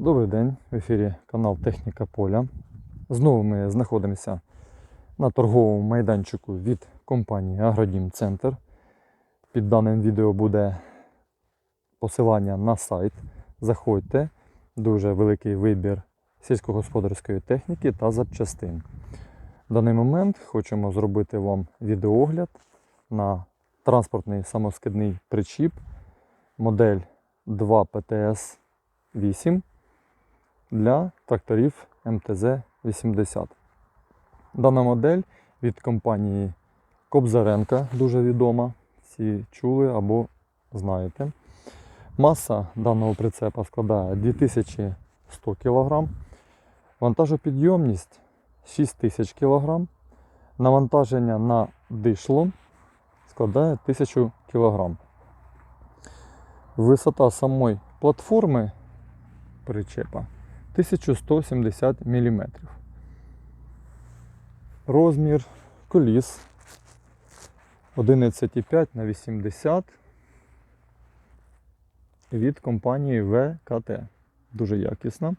Добрий день, в ефірі канал Техніка Поля. Знову ми знаходимося на торговому майданчику від компанії Агродім Центр. Під даним відео буде посилання на сайт. Заходьте, дуже великий вибір сільськогосподарської техніки та запчастин. В даний момент хочемо зробити вам відеогляд на транспортний самоскидний причіп модель 2 PTS 8 для тракторів МТЗ-80. Дана модель від компанії Кобзаренка, дуже відома. Всі чули або знаєте. Маса даного прицепа складає 2100 кг, вантажопідйомність 6000 кг, навантаження на дишло складає 1000 кг. Висота самої платформи причепа 1170 мм. Розмір коліс 11,5 на 80 від компанії ВКТ. Дуже якісна.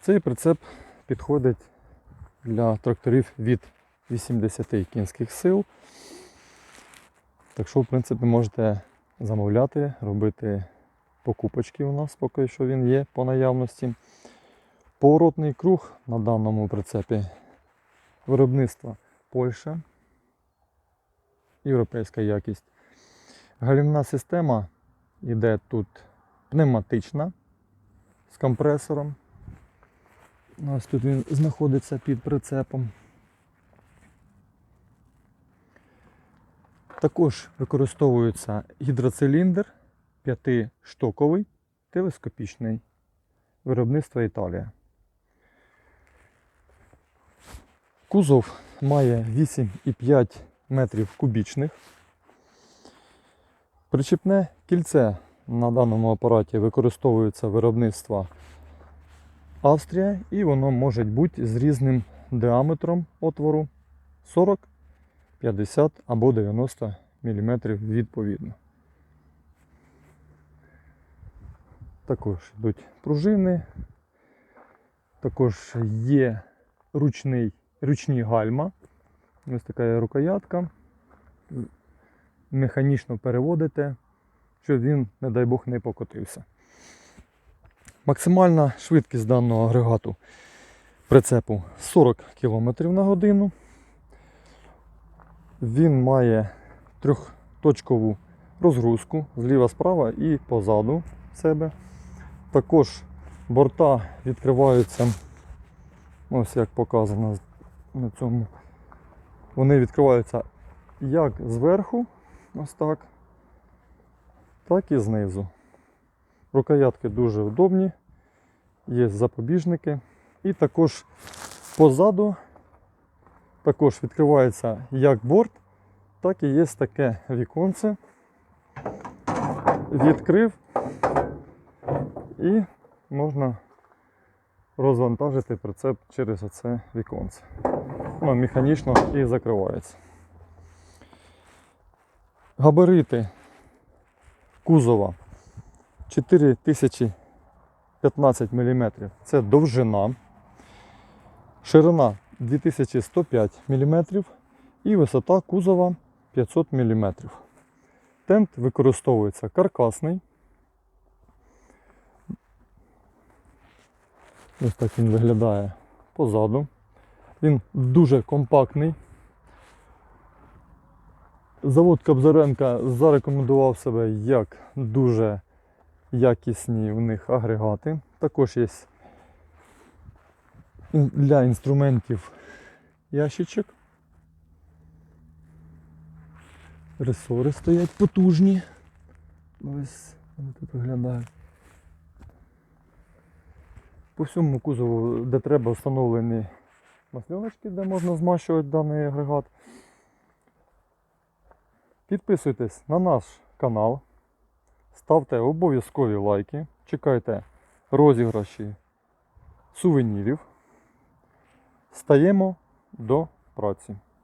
Цей прицеп підходить для тракторів від 80 кінських сил. Так що, в принципі, можете замовляти, робити покупочки у нас поки що він є по наявності. Поворотний круг на даному прицепі виробництва Польща. Європейська якість. Галімна система йде тут пневматична з компресором. Ось тут він знаходиться під прицепом. Також використовується гідроциліндр п'ятиштоковий, телескопічний виробництва Італія. Кузов має 8,5 метрів кубічних. Причіпне кільце на даному апараті використовується виробництва Австрія і воно може бути з різним діаметром отвору 40, 50 або 90 мм відповідно. Також йдуть пружини, також є ручний, ручні гальма. Ось така рукоятка. Механічно переводите, щоб він, не дай Бог, не покотився. Максимальна швидкість даного агрегату прицепу 40 км на годину. Він має трьохточкову розгрузку зліва-справа і позаду себе. Також борта відкриваються, ось як показано на цьому. Вони відкриваються як зверху, ось так, так і знизу. Рукоятки дуже удобні, є запобіжники. І також позаду також відкривається як борт, так і є таке віконце. Відкрив і можна розвантажити прицеп через оце віконце. Воно механічно і закривається. Габарити кузова 4015 мм це довжина, ширина 2105 мм і висота кузова 500 мм. Тент використовується каркасний. Ось так він виглядає позаду. Він дуже компактний. Завод Кобзаренка зарекомендував себе як дуже якісні у них агрегати. Також є для інструментів ящичок. Ресори стоять потужні. Ось вони тут виглядають. По всьому кузову, де треба, встановлені масльоночки, де можна змащувати даний агрегат. Підписуйтесь на наш канал, ставте обов'язкові лайки, чекайте розіграші сувенірів. Стаємо до праці.